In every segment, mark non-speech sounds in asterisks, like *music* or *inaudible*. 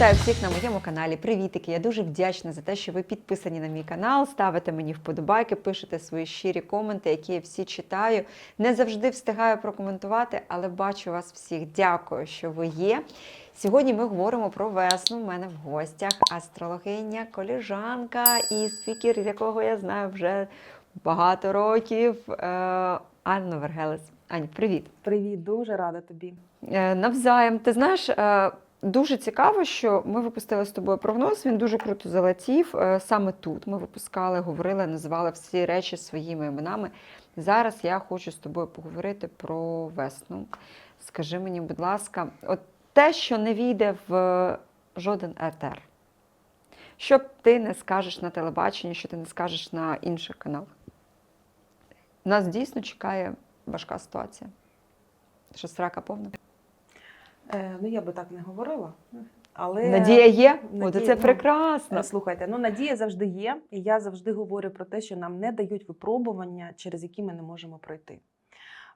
Вітаю всіх на моєму каналі. Привітики! Я дуже вдячна за те, що ви підписані на мій канал, ставите мені вподобайки, пишете свої щирі коменти, які я всі читаю. Не завжди встигаю прокоментувати, але бачу вас всіх. Дякую, що ви є. Сьогодні ми говоримо про весну. У мене в гостях астрологиня, коліжанка і спікер, якого я знаю вже багато років. е, Анна Вергелес. Ань, привіт! Привіт, дуже рада тобі. Е, Навзаєм, ти знаєш, е, дуже цікаво, що ми випустили з тобою прогноз. Він дуже круто залетів. Е, Саме тут ми випускали, говорили, називали всі речі своїми іменами. Зараз я хочу з тобою поговорити про весну. Скажи мені, будь ласка, от те, що не війде в жоден етер. Що б ти не скажеш на телебаченні, що ти не скажеш на інших каналах? Нас дійсно чекає важка ситуація. Що срака повна? Е, ну я би так не говорила. Але Надія є? Надія, це ну, прекрасно. Е, Слухайте, ну надія завжди є, і я завжди говорю про те, що нам не дають випробування, через які ми не можемо пройти.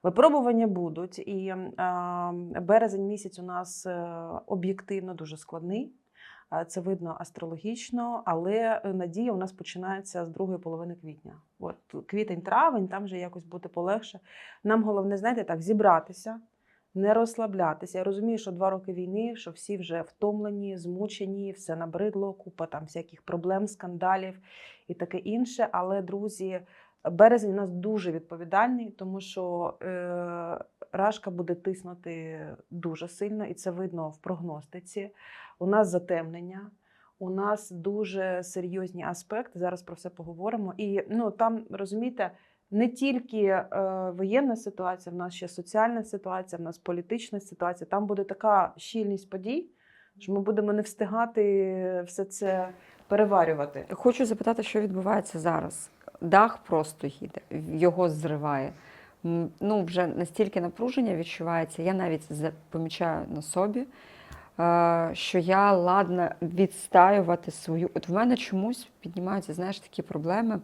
Випробування будуть, і е, березень місяць у нас е, об'єктивно дуже складний. Це видно астрологічно, але надія у нас починається з другої половини квітня. От квітень-травень, там вже якось буде полегше. Нам головне, знаєте, так, зібратися, не розслаблятися. Я розумію, що два роки війни, що всі вже втомлені, змучені, все набридло, купа там всяких проблем, скандалів і таке інше. Але, друзі, березень у нас дуже відповідальний, тому що е, рашка буде тиснути дуже сильно, і це видно в прогностиці. У нас затемнення. У нас дуже серйозні аспекти. Зараз про все поговоримо. І ну там розумієте, не тільки е, воєнна ситуація, в нас ще соціальна ситуація, в нас політична ситуація. Там буде така щільність подій, що ми будемо не встигати все це переварювати. Хочу запитати, що відбувається зараз. Дах просто їде, його зриває. Ну, вже настільки напруження відчувається. Я навіть помічаю на собі, е, що я ладна відстаювати свою. От в мене чомусь піднімаються, знаєш, такі проблеми.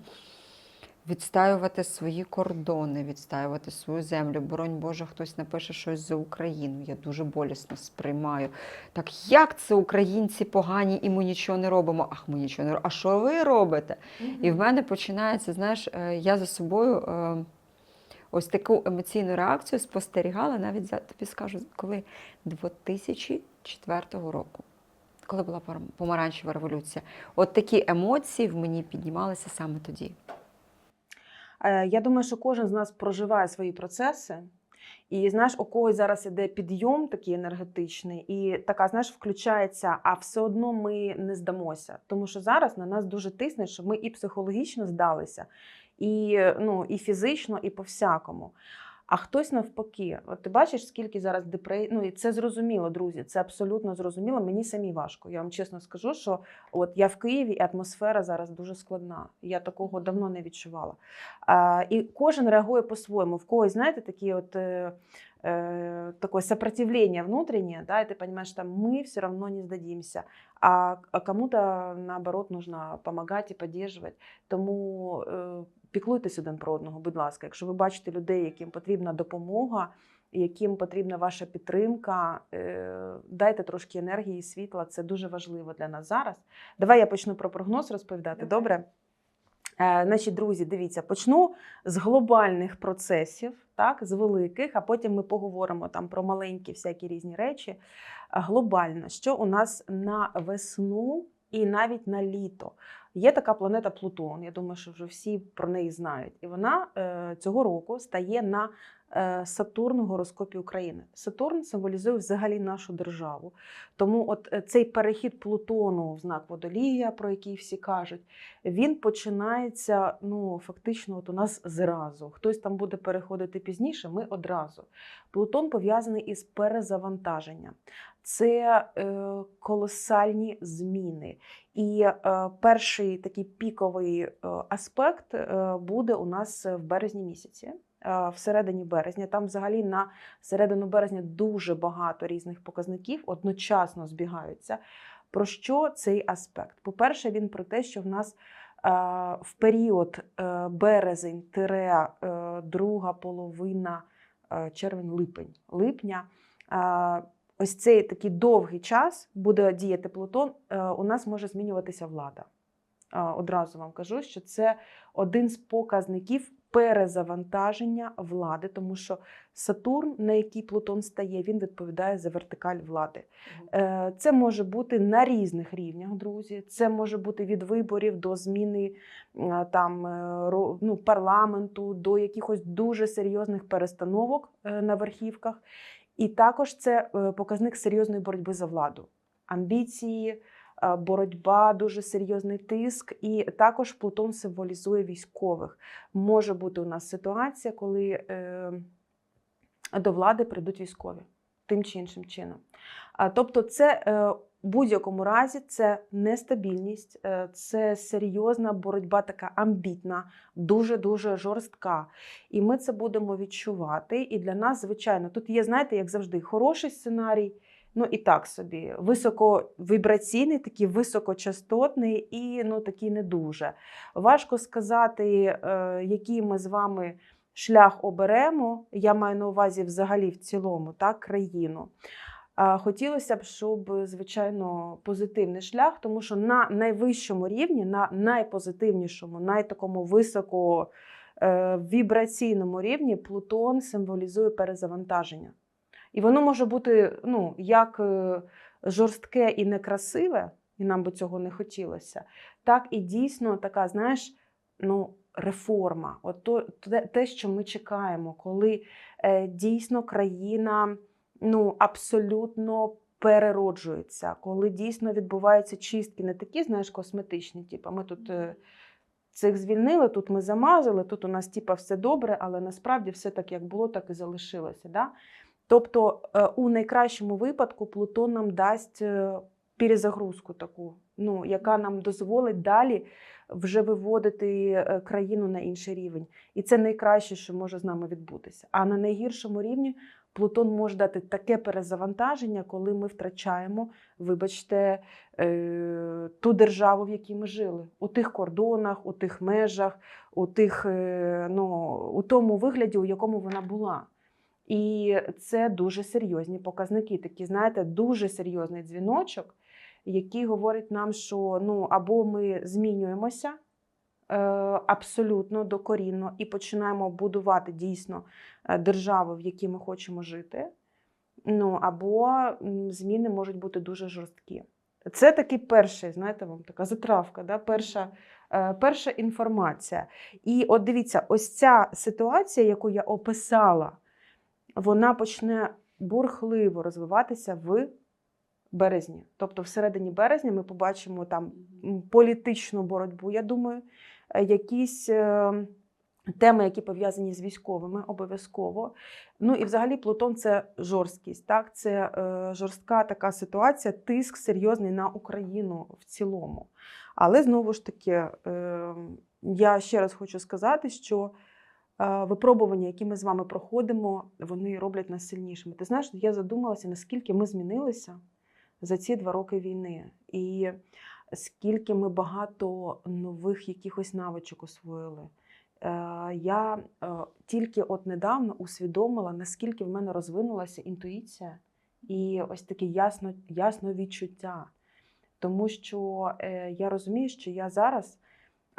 Відстаювати свої кордони, відстаювати свою землю. Боронь Боже, хтось напише щось за Україну. Я дуже болісно сприймаю. Так як це українці погані і ми нічого не робимо? Ах, ми нічого не робимо. А що ви робите? І в мене починається, знаєш, е, я за собою е, ось таку емоційну реакцію спостерігала, навіть за тобі скажу, коли 2004 року, коли була помаранчева революція. От такі емоції в мені піднімалися саме тоді. Е, Я думаю, що кожен з нас проживає свої процеси. І знаєш, у когось зараз іде підйом такий енергетичний, і така, знаєш, включається, а все одно ми не здамося. Тому що зараз на нас дуже тисне, щоб ми і психологічно здалися, і, ну, і фізично, і по-всякому. А хтось навпаки, от ти бачиш, скільки зараз депресій, ну і це зрозуміло, друзі. Це абсолютно зрозуміло. Мені самі важко. Я вам чесно скажу, що от я в Києві, і атмосфера зараз дуже складна. Я такого давно не відчувала. А, і кожен реагує по-своєму. В когось, знаєте, такі от Е, э, такое сопротивление внутреннее, да, и ты понимаешь, что мы все равно не сдадимся, а, а кому-то, наоборот, нужно помогать і поддерживать. Тому е, піклуйтесь один про одного, будь ласка. Якщо ви бачите людей, яким потрібна допомога, яким потрібна ваша підтримка, е, дайте трошки енергії і світла. Це дуже важливо для нас зараз. Давай я почну про прогноз розповідати. Давай. Добре? Е, Наші друзі, дивіться, почну з глобальних процесів, так, з великих, а потім ми поговоримо там про маленькі всякі різні речі. Глобально, що у нас на весну і навіть на літо. Є така планета Плутон. Я думаю, що вже всі про неї знають. І вона е, цього року стає на Сатурн у гороскопі України. Сатурн символізує взагалі нашу державу. Тому от е, цей перехід Плутону в знак водолія, про який всі кажуть, він починається ну, фактично от у нас зразу. Хтось там буде переходити пізніше, ми одразу. Плутон пов'язаний із перезавантаженням. Це е, колосальні зміни. І е, перший такий піковий е, аспект е, буде у нас в березні місяці. Е, Всередині березня, там взагалі на середину березня дуже багато різних показників одночасно збігаються. Про що цей аспект? По-перше, він про те, що в нас е, в період е, березень друга половина червень-липень липня ось цей такий довгий час буде діяти Плутон, у нас може змінюватися влада. Одразу вам кажу, що це один з показників перезавантаження влади, тому що Сатурн, на який Плутон стає, він відповідає за вертикаль влади. Е, Це може бути на різних рівнях, друзі. Це може бути від виборів до зміни е, там, е, ну, парламенту, до якихось дуже серйозних перестановок на верхівках. І також це показник серйозної боротьби за владу. Амбіції, боротьба, дуже серйозний тиск. І також Плутон символізує військових. Може бути у нас ситуація, коли е, до влади прийдуть військові тим чи іншим чином. Тобто, це е, в будь-якому разі це нестабільність, е, це серйозна боротьба, така амбітна, дуже дуже жорстка. І ми це будемо відчувати. І для нас, звичайно, тут є, знаєте, як завжди, хороший сценарій. Ну і так собі, високовібраційний, такий високочастотний і ну такий не дуже. Важко сказати, е, який ми з вами шлях оберемо. Я маю на увазі взагалі в цілому, так, країну. Хотілося б, щоб, звичайно, позитивний шлях, тому що на найвищому рівні, на найпозитивнішому, найтакому високо е, вібраційному рівні Плутон символізує перезавантаження. І воно може бути ну, як е, жорстке і некрасиве, і нам би цього не хотілося, так і дійсно така, знаєш, ну, реформа. От то, те, що ми чекаємо, коли е, дійсно країна ну, абсолютно перероджується, коли дійсно відбуваються чистки, не такі, знаєш, косметичні, типу, ми тут. е, Цих звільнили, тут ми замазали, тут у нас типа все добре, але насправді все так, як було, так і залишилося. Да? Тобто, е, у найкращому випадку Плутон нам дасть е, перезагрузку таку, ну, яка нам дозволить далі вже виводити е, країну на інший рівень. І це найкраще, що може з нами відбутися. А на найгіршому рівні Плутон може дати таке перезавантаження, коли ми втрачаємо, вибачте, ту державу, в якій ми жили, у тих кордонах, у тих межах, у тих, ну, у тому вигляді, у якому вона була. І це дуже серйозні показники. Такі, знаєте, дуже серйозний дзвіночок, який говорить нам, що ну або ми змінюємося е, абсолютно докорінно і починаємо будувати дійсно е, державу, в якій ми хочемо жити. Ну або зміни можуть бути дуже жорсткі. Це такий перший, знаєте, вам така затравка, да? перша, е, перша інформація. І от дивіться, ось ця ситуація, яку я описала, вона почне бурхливо розвиватися в березні. Тобто, всередині березня ми побачимо там політичну боротьбу, я думаю, е, якісь е, теми, які пов'язані з військовими, обов'язково. Ну і взагалі Плутон це жорсткість, так? це е, жорстка така ситуація, тиск серйозний на Україну в цілому. Але знову ж таки, е, я ще раз хочу сказати, що випробування, які ми з вами проходимо, вони роблять нас сильнішими. Ти знаєш, я задумалася, наскільки ми змінилися за ці два роки війни, і скільки ми багато нових якихось навичок освоїли. Е, Я е, тільки от недавно усвідомила, наскільки в мене розвинулася інтуїція і ось таке ясно, ясно відчуття. Тому що е, я розумію, що я зараз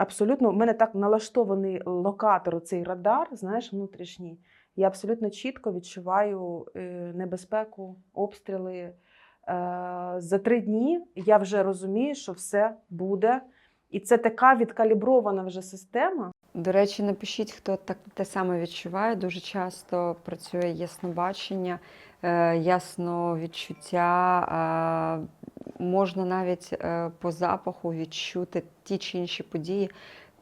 абсолютно в мене так налаштований локатор, цей радар, знаєш, внутрішній. Я абсолютно чітко відчуваю е, небезпеку, обстріли. Е, За три дні я вже розумію, що все буде. І це така відкалібрована вже система. До речі, напишіть, хто так те саме відчуває. Дуже часто працює яснобачення, е, ясновідчуття. Можна навіть е, по запаху відчути ті чи інші події,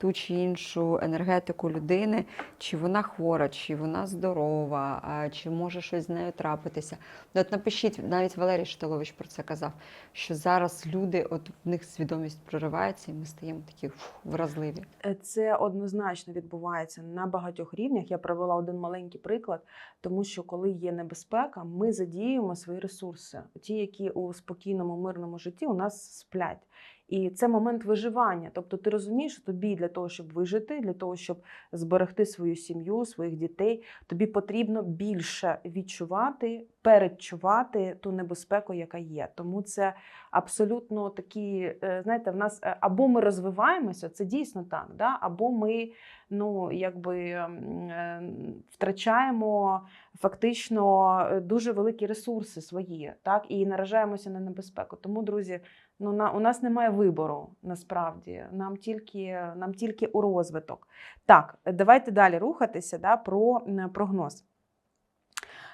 ту чи іншу енергетику людини, чи вона хвора, чи вона здорова, чи може щось з нею трапитися. От напишіть, навіть Валерій Штилович про це казав, що зараз люди, от в них свідомість проривається, і ми стаємо такі фух, вразливі. Е, Це однозначно відбувається на багатьох рівнях. Я привела один маленький приклад, тому що коли є небезпека, ми задіюємо свої ресурси, ті, які у спокійному мирному житті у нас сплять. І це момент виживання. Тобто ти розумієш, що тобі для того, щоб вижити, для того, щоб зберегти свою сім'ю, своїх дітей, тобі потрібно більше відчувати, передчувати ту небезпеку, яка є. Тому це абсолютно такі, е, знаєте, в нас е, або ми розвиваємося, це дійсно так, да? або ми ну, якби, е, втрачаємо фактично дуже великі ресурси свої, так, і наражаємося на небезпеку. Тому, друзі, ну, на, у нас немає вибору насправді. Нам тільки, нам тільки у розвиток. Так, давайте далі рухатися да, про прогноз.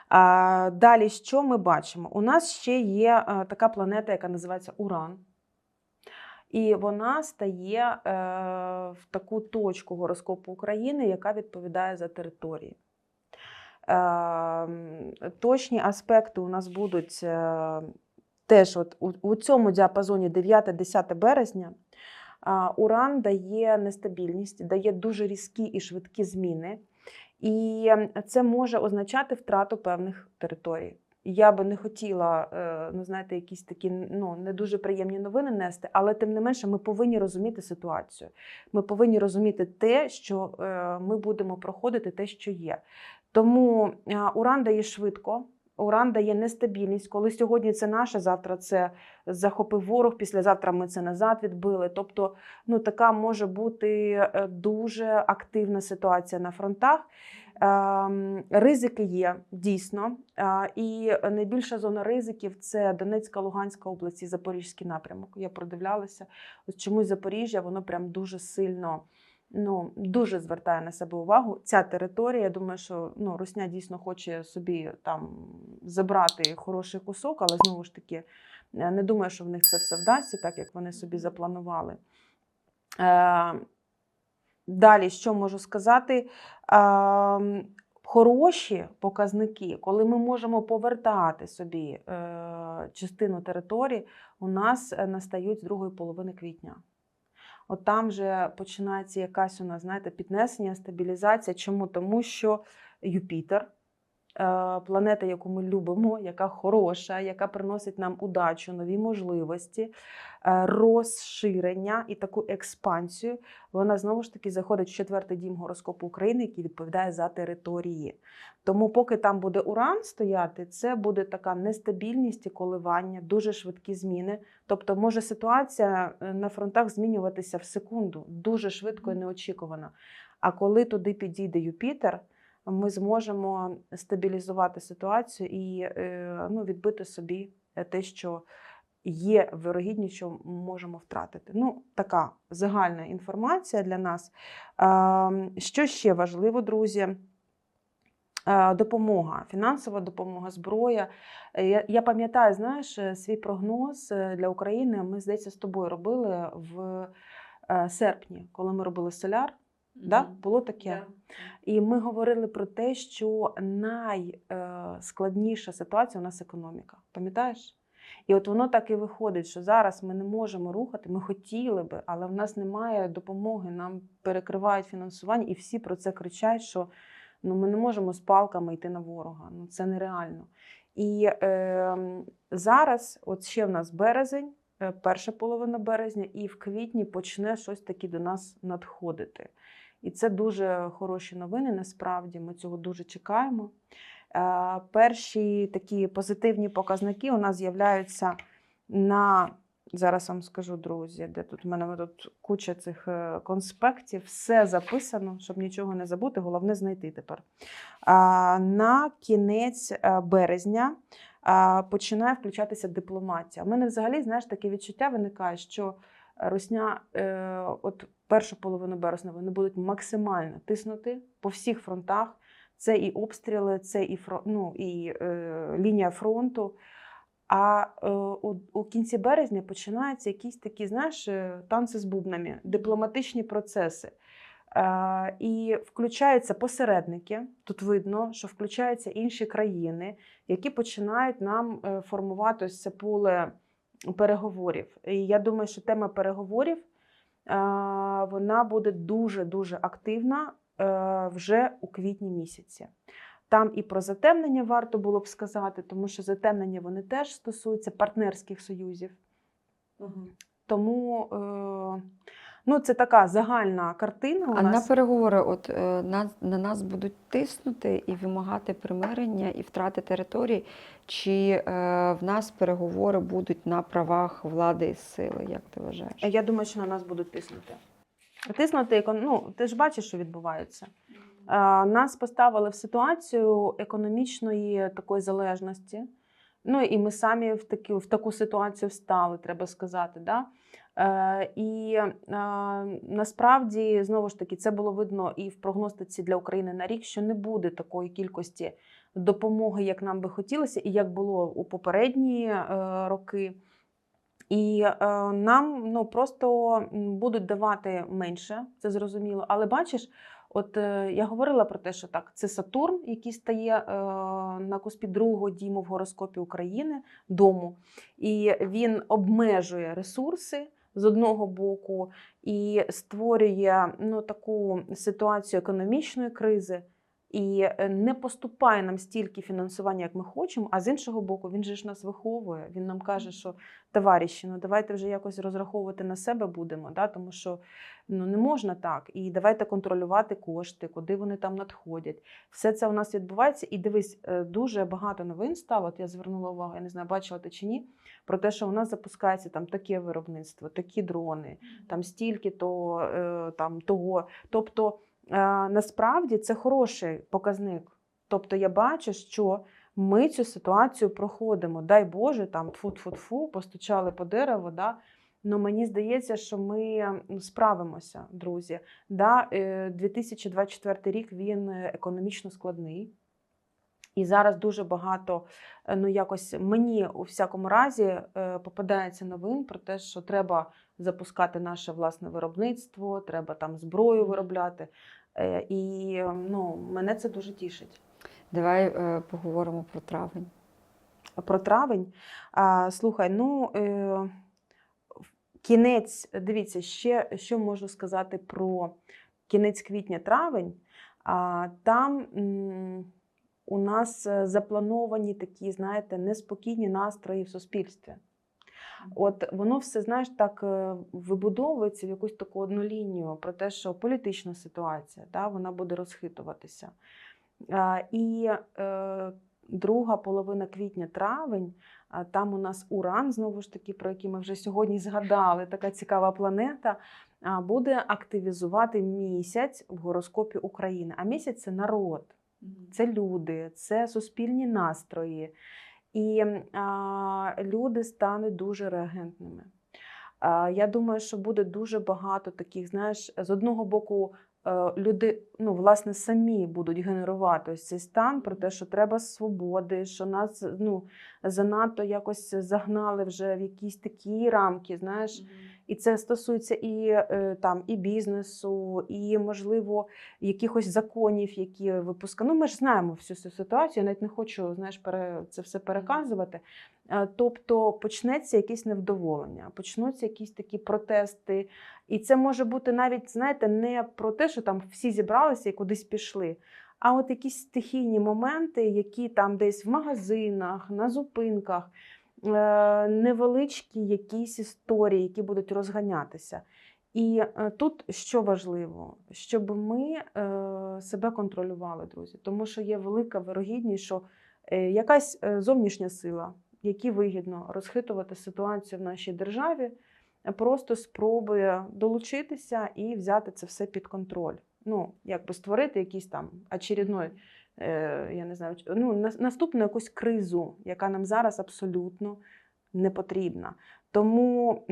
А, далі, що ми бачимо? У нас ще є е, така планета, яка називається Уран. І вона стає е, в таку точку гороскопу України, яка відповідає за території. Е, точні аспекти у нас будуть е, теж от у, у цьому діапазоні 9-10 березня. Уран дає нестабільність, дає дуже різкі і швидкі зміни. І це може означати втрату певних територій. Я би не хотіла, е, ну знаєте, якісь такі ну не дуже приємні новини нести, але тим не менше, ми повинні розуміти ситуацію. Ми повинні розуміти те, що е, ми будемо проходити, те, що є. Тому е, уран дає швидко. Уран дає нестабільність, коли сьогодні це наше, завтра це захопив ворог, післязавтра ми це назад відбили. Тобто, ну така може бути е, дуже активна ситуація на фронтах. Ем, Ризики є дійсно, Е, і найбільша зона ризиків це Донецька, Луганська область Запорізький напрямок. Я продивлялася. Ось чомусь Запоріжжя, воно прям дуже сильно. Ну, дуже звертає на себе увагу. Ця територія, я думаю, що ну, Русня дійсно хоче собі там забрати хороший кусок, але знову ж таки, е, не думаю, що в них це все вдасться, так як вони собі запланували. Е, далі, що можу сказати? Е, хороші показники, коли ми можемо повертати собі е, частину території, у нас е, настають з другої половини квітня. От там вже починається якась у нас, знаєте, піднесення, стабілізація. Чому? Тому що Юпітер, планета, яку ми любимо, яка хороша, яка приносить нам удачу, нові можливості, е, розширення і таку експансію, вона знову ж таки заходить в четвертий дім гороскопу України, який відповідає за території. Тому, поки там буде уран стояти, це буде така нестабільність і коливання, дуже швидкі зміни. Тобто може ситуація е, на фронтах змінюватися в секунду, дуже швидко і неочікувано. А коли туди підійде Юпітер, ми зможемо стабілізувати ситуацію і е, ну, відбити собі е, те, що є вирогідність, що можемо втратити. Ну, така загальна інформація для нас. Ем, Що ще важливо, друзі? Е, Допомога, фінансова допомога, зброя. Я, я пам'ятаю, знаєш, свій прогноз для України. Ми, здається, з тобою робили в серпні, коли ми робили соляр. Да? Було таке. І ми говорили про те, що найскладніша ситуація у нас економіка. Пам'ятаєш? І от воно так і виходить, що зараз ми не можемо рухати, ми хотіли би, але в нас немає допомоги, нам перекривають фінансування, і всі про це кричать, що ну, ми не можемо з палками йти на ворога. Ну це нереально. І е, зараз, от ще в нас березень, е, перша половина березня, і в квітні почне щось таке до нас надходити. І це дуже хороші новини. Насправді ми цього дуже чекаємо. Е, Перші такі позитивні показники у нас з'являються на зараз вам скажу, друзі, де тут в мене тут куча цих е, конспектів, все записано, щоб нічого не забути, головне знайти тепер. На кінець е, березня починає включатися дипломатія. У мене взагалі, знаєш, таке відчуття виникає, що Русня, е, от першу половину березня вони будуть максимально тиснути по всіх фронтах. Це і обстріли, це і ну, і е, лінія фронту. А е, у, у кінці березня починаються якісь такі, знаєш, е, танці з бубнами, дипломатичні процеси. Е, і включаються посередники. Тут видно, що включаються інші країни, які починають нам е, формувати це поле переговорів. І я думаю, що тема переговорів е, вона буде дуже дуже активна е, вже у квітні місяці. Там і про затемнення варто було б сказати, тому що затемнення вони теж стосуються партнерських союзів. Тому е, ну, це така загальна картина. У А на переговори, от е, на, на нас будуть тиснути і вимагати примирення і втрати територій, чи е, в нас переговори будуть на правах влади і сили, як ти вважаєш? Я думаю, що на нас будуть тиснути. Тиснути, ну, ти ж бачиш, що відбувається. Е, Нас поставили в ситуацію економічної такої залежності. Ну і ми самі в таку, в таку ситуацію встали, треба сказати. Да? Е, і е, насправді, знову ж таки, це було видно і в прогностиці для України на рік, що не буде такої кількості допомоги, як нам би хотілося, і як було у попередні е, роки. І е, нам ну, просто будуть давати менше, це зрозуміло. Але бачиш, от е, я говорила про те, що так, це Сатурн, який стає е, на куспі другого діму в гороскопі України дому, і він обмежує ресурси з одного боку і створює ну, таку ситуацію економічної кризи. І е, не поступає нам стільки фінансування, як ми хочемо. А з іншого боку, він же ж нас виховує. Він нам каже, що товариші, ну давайте вже якось розраховувати на себе будемо, да? тому що ну, не можна так. І давайте контролювати кошти, куди вони там надходять. Все це у нас відбувається. І дивись, е, дуже багато новин стало. От я звернула увагу, я не знаю, бачила ти чи ні, про те, що у нас запускається там таке виробництво, такі дрони, там стільки то е, там того. Тобто насправді це хороший показник. Тобто я бачу, що ми цю ситуацію проходимо. Дай Боже, там фу-фу-фу, постучали по дереву. Да? Ну, мені здається, що ми справимося, друзі. Да, е, 2024 рік він е, економічно складний. І зараз дуже багато, е, ну якось мені у всякому разі е, попадається новин про те, що треба запускати наше власне виробництво, треба там зброю виробляти. Е, І ну, мене це дуже тішить. Давай поговоримо про травень. Про травень. А, слухай, ну е, кінець, дивіться, ще що можу сказати про кінець квітня-травень. А, там м, у нас е, заплановані такі, знаєте, неспокійні настрої в суспільстві. От воно все, знаєш, так е, вибудовується в якусь таку одну лінію про те, що політична ситуація да, вона буде розхитуватися. А, І е, друга половина квітня-травень, там у нас Уран, знову ж таки, про який ми вже сьогодні згадали, така цікава планета, буде активізувати місяць в гороскопі України. А місяць це народ це люди, це суспільні настрої. І а, люди стануть дуже реагентними. А, я думаю, що буде дуже багато таких, знаєш, з одного боку, е, люди ну, власне, самі будуть генерувати ось цей стан про те, що треба свободи, що нас ну, занадто якось загнали вже в якісь такі рамки, знаєш. І це стосується і е, там і бізнесу, і можливо якихось законів, які випускають. Ну, ми ж знаємо всю цю ситуацію. Я навіть не хочу знаєш, це все переказувати. Е, Тобто почнеться якесь невдоволення, почнуться якісь такі протести. І це може бути навіть, знаєте, не про те, що там всі зібралися і кудись пішли. А от якісь стихійні моменти, які там десь в магазинах, на зупинках, невеличкі якісь історії, які будуть розганятися. І е, тут що важливо, щоб ми е, себе контролювали, друзі, тому що є велика вирогідність, що е, якась е, зовнішня сила, якій вигідно розхитувати ситуацію в нашій державі, е, просто спробує долучитися і взяти це все під контроль. Ну, якби створити якийсь там очередной, е, я не знаю, ну, нас- наступну якусь кризу, яка нам зараз абсолютно не потрібна. Тому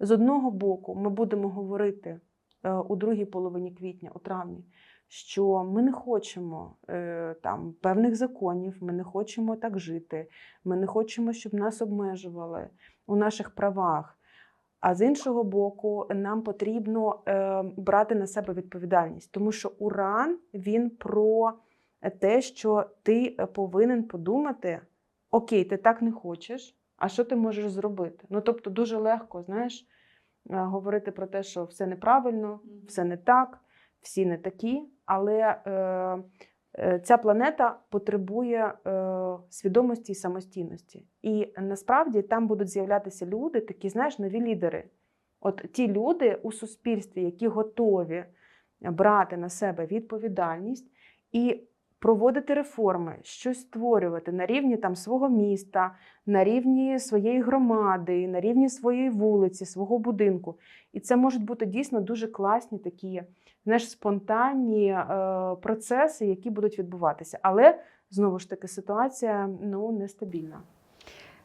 з одного боку ми будемо говорити е, у другій половині квітня, у травні, що ми не хочемо е, там певних законів, ми не хочемо так жити, ми не хочемо, щоб нас обмежували у наших правах. А з іншого боку, нам потрібно е, брати на себе відповідальність, тому що уран він про те, що ти е, повинен подумати: окей, ти так не хочеш, а що ти можеш зробити? Ну тобто, дуже легко, знаєш, е, говорити про те, що все неправильно, все не так, всі не такі. Але е, е, ця планета потребує е, свідомості і самостійності. І насправді там будуть з'являтися люди, такі, знаєш, нові лідери. От ті люди у суспільстві, які готові брати на себе відповідальність і проводити реформи, щось створювати на рівні там свого міста, на рівні своєї громади, на рівні своєї вулиці, свого будинку. І це можуть бути дійсно дуже класні такі знаєш, спонтанні е, процеси, які будуть відбуватися. Але знову ж таки ситуація ну нестабільна.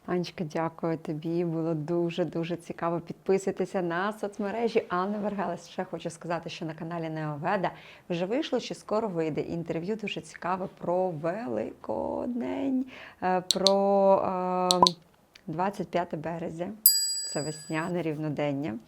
Анечка, дякую тобі. Було дуже дуже цікаво. Підписуйтеся на соцмережі Анни Вергелес. Ще хочу сказати, що на каналі Неоведа вже вийшло чи скоро вийде інтерв'ю. Дуже цікаве про Великодень, е, про е, 25 березня. Це весняне рівнодення.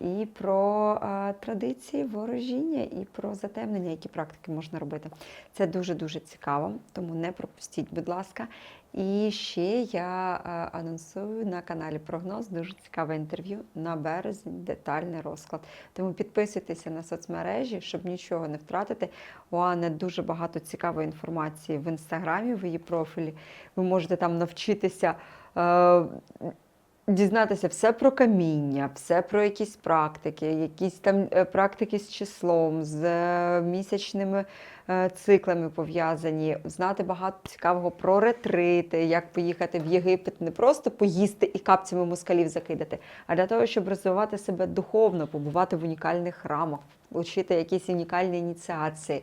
І про е, традиції ворожіння, і про затемнення, які практики можна робити. Це дуже дуже цікаво, тому не пропустіть, будь ласка. І ще я е, анонсую на каналі Прогноз дуже цікаве інтерв'ю на березень, детальний розклад. Тому підписуйтеся на соцмережі, щоб нічого не втратити. У Анни дуже багато цікавої інформації в інстаграмі, в її профілі. Ви можете там навчитися. Дізнатися все про каміння, все про якісь практики, якісь там е, практики з числом, з е, місячними е, циклами пов'язані, знати багато цікавого про ретрити, як поїхати в Єгипет, не просто поїсти і капцями москалів закидати, а для того, щоб розвивати себе духовно, побувати в унікальних храмах, отримати якісь унікальні ініціації.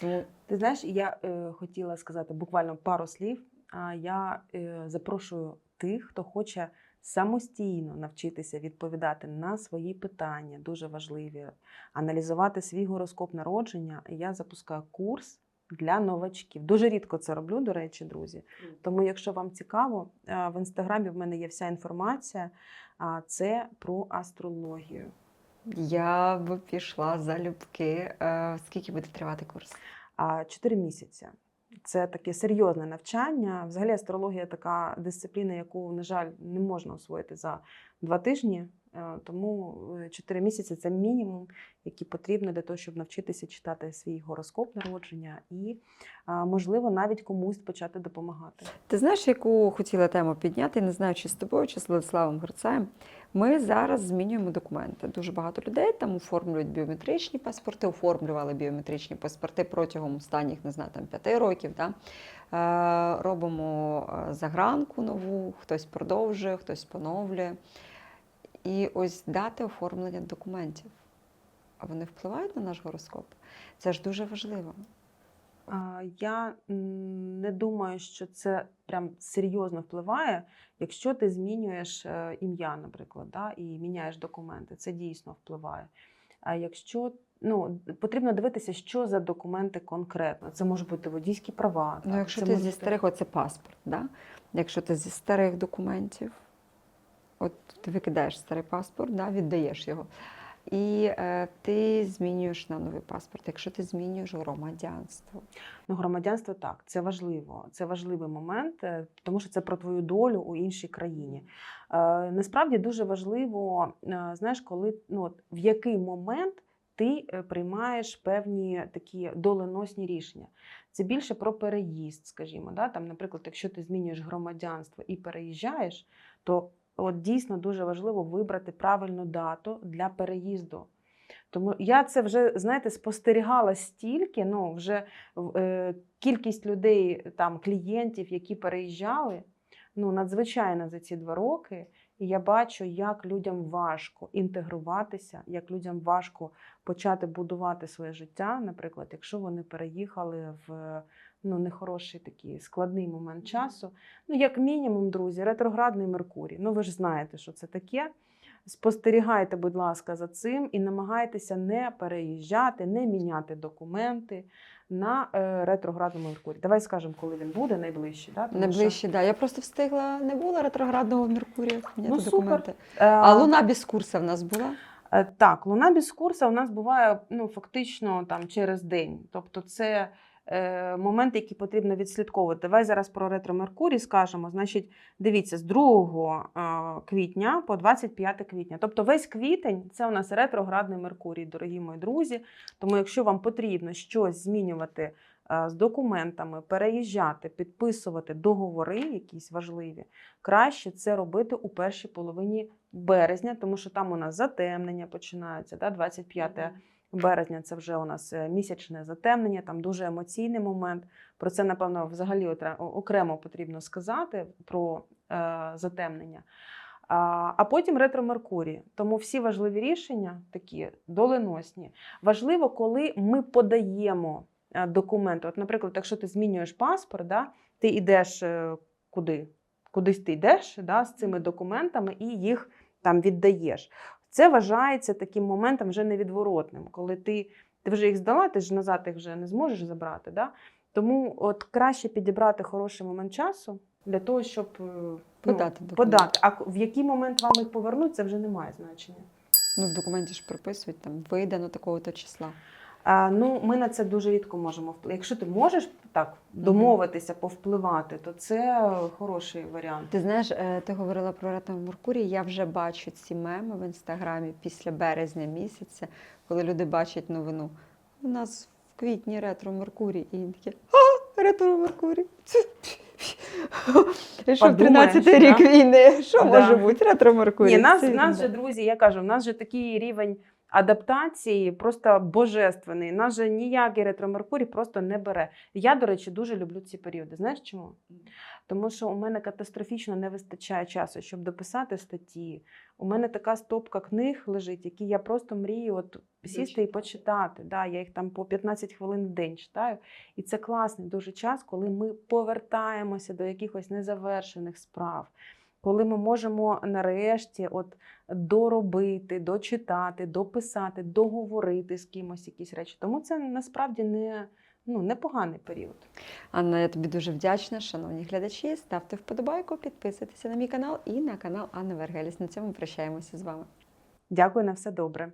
Тому Ти знаєш, я е, хотіла сказати буквально пару слів. А я е, запрошую тих, хто хоче самостійно навчитися відповідати на свої питання, дуже важливі, аналізувати свій гороскоп народження. Я запускаю курс для новачків. Дуже рідко це роблю, до речі, друзі. Тому, якщо вам цікаво, е, в інстаграмі в мене є вся інформація. А це про астрологію. я б пішла залюбки. Е, Скільки буде тривати курс? 4 місяці. Це таке серйозне навчання. Взагалі, астрологія така дисципліна, яку, на жаль, не можна освоїти за два тижні. Е, Тому 4 місяці це мінімум, який потрібно для того, щоб навчитися читати свій гороскоп народження і, можливо, навіть комусь почати допомагати. Ти знаєш, яку хотіла тему підняти, не знаю, чи з тобою, чи з Владиславом Грицаєм. Ми зараз змінюємо документи. Дуже багато людей там оформлюють біометричні паспорти, оформлювали біометричні паспорти протягом останніх, не знаю, там п'яти років. Да? Е, робимо е, загранку нову, хтось продовжує, хтось поновлює. І ось дати оформлення документів. А вони впливають на наш гороскоп. Це ж дуже важливо. Я не думаю, що це прям серйозно впливає, якщо ти змінюєш е, ім'я, наприклад, да, і міняєш документи. Це дійсно впливає. А якщо ну, потрібно дивитися, що за документи конкретно. Це можуть бути водійські права. Ну, так, якщо це ти може зі бути- старих, оце паспорт, да? якщо ти зі старих документів, от ти викидаєш старий паспорт, да, віддаєш його, і е, ти змінюєш на новий паспорт. Якщо ти змінюєш громадянство, Ну, громадянство так, це важливо. Це важливий момент, е, тому що це про твою долю у іншій країні. Е, насправді дуже важливо, е, знаєш, коли ну, от, в який момент ти е, приймаєш певні такі доленосні рішення. Це більше про переїзд, скажімо. Да? Там, наприклад, якщо ти змінюєш громадянство і переїжджаєш, то от дійсно дуже важливо вибрати правильну дату для переїзду. Тому я це вже, знаєте, спостерігала стільки, ну, вже е, кількість людей, там, клієнтів, які переїжджали, ну, надзвичайно за ці два роки. І я бачу, як людям важко інтегруватися, як людям важко почати будувати своє життя, наприклад, якщо вони переїхали в ну, нехороший такий складний момент часу. Ну, як мінімум, друзі, ретроградний Меркурій. Ну, ви ж знаєте, що це таке. Спостерігайте, будь ласка, за цим і намагайтеся не переїжджати, не міняти документи на е, ретроградному Меркурії. Давай скажемо, коли він буде найближчий. Да? Тому що, да. Я просто встигла, не було ретроградного Меркурія. Ну, супер. документи. е, А луна без курсу в нас була. Е, Так, луна без курсу у нас буває ну, фактично там, через день. Тобто це е, момент, який потрібно відслідковувати. Давай зараз про ретро Меркурій скажемо. Значить, дивіться, з 2 е, квітня по 25 квітня. Тобто весь квітень це у нас ретроградний Меркурій, дорогі мої друзі. Тому якщо вам потрібно щось змінювати е, з документами, переїжджати, підписувати договори, якісь важливі, краще це робити у першій половині березня, тому що там у нас затемнення починаються, да, 25 березня це вже у нас е, місячне затемнення, там дуже емоційний момент. Про це, напевно, взагалі окремо потрібно сказати про е, затемнення. А, потім ретро Меркурій. Тому всі важливі рішення такі доленосні. Важливо, коли ми подаємо е, документи. От, наприклад, якщо ти змінюєш паспорт, да, ти йдеш е, куди? Кудись ти йдеш да, з цими документами і їх там віддаєш. Це вважається таким моментом вже невідворотним, коли ти, ти вже їх здала, ти ж назад їх вже не зможеш забрати. Да? Тому от краще підібрати хороший момент часу для того, щоб е, ну, Подати подати. А в який момент вам їх повернуть, це вже не має значення. Ну, в документі ж прописують там вийде на такого-то числа. Ну, ми на це дуже рідко можемо впливати. Якщо ти можеш так домовитися, повпливати, то це хороший варіант. Ти знаєш, е, ти говорила про ретро Меркурій. Я вже бачу ці меми в інстаграмі після березня місяця, коли люди бачать новину. У нас в квітні ретро Меркурій, і такі а, ретро Меркурій. *laughs* Що Подумаєш, 13 рік війни? Що може бути ретро Меркурій? Ні, нас, нас же, друзі, я кажу, в нас же такий рівень адаптації просто божественний. Нас же ніякий ретро-меркурій просто не бере. Я, до речі, дуже люблю ці періоди. Знаєш чому? Тому що у мене катастрофічно не вистачає часу, щоб дописати статті. У мене така стопка книг лежить, які я просто мрію от сісти і почитати. Да, я їх там по 15 хвилин в день читаю. І це класний дуже час, коли ми повертаємося до якихось незавершених справ. Коли ми можемо нарешті от доробити, дочитати, дописати, договорити з кимось якісь речі. Тому це насправді не, ну, непоганий період. Анна, я тобі дуже вдячна, шановні глядачі. Ставте вподобайку, підписуйтеся на мій канал і на канал Анни Вергеліс. На цьому прощаємося з вами. Дякую на все добре.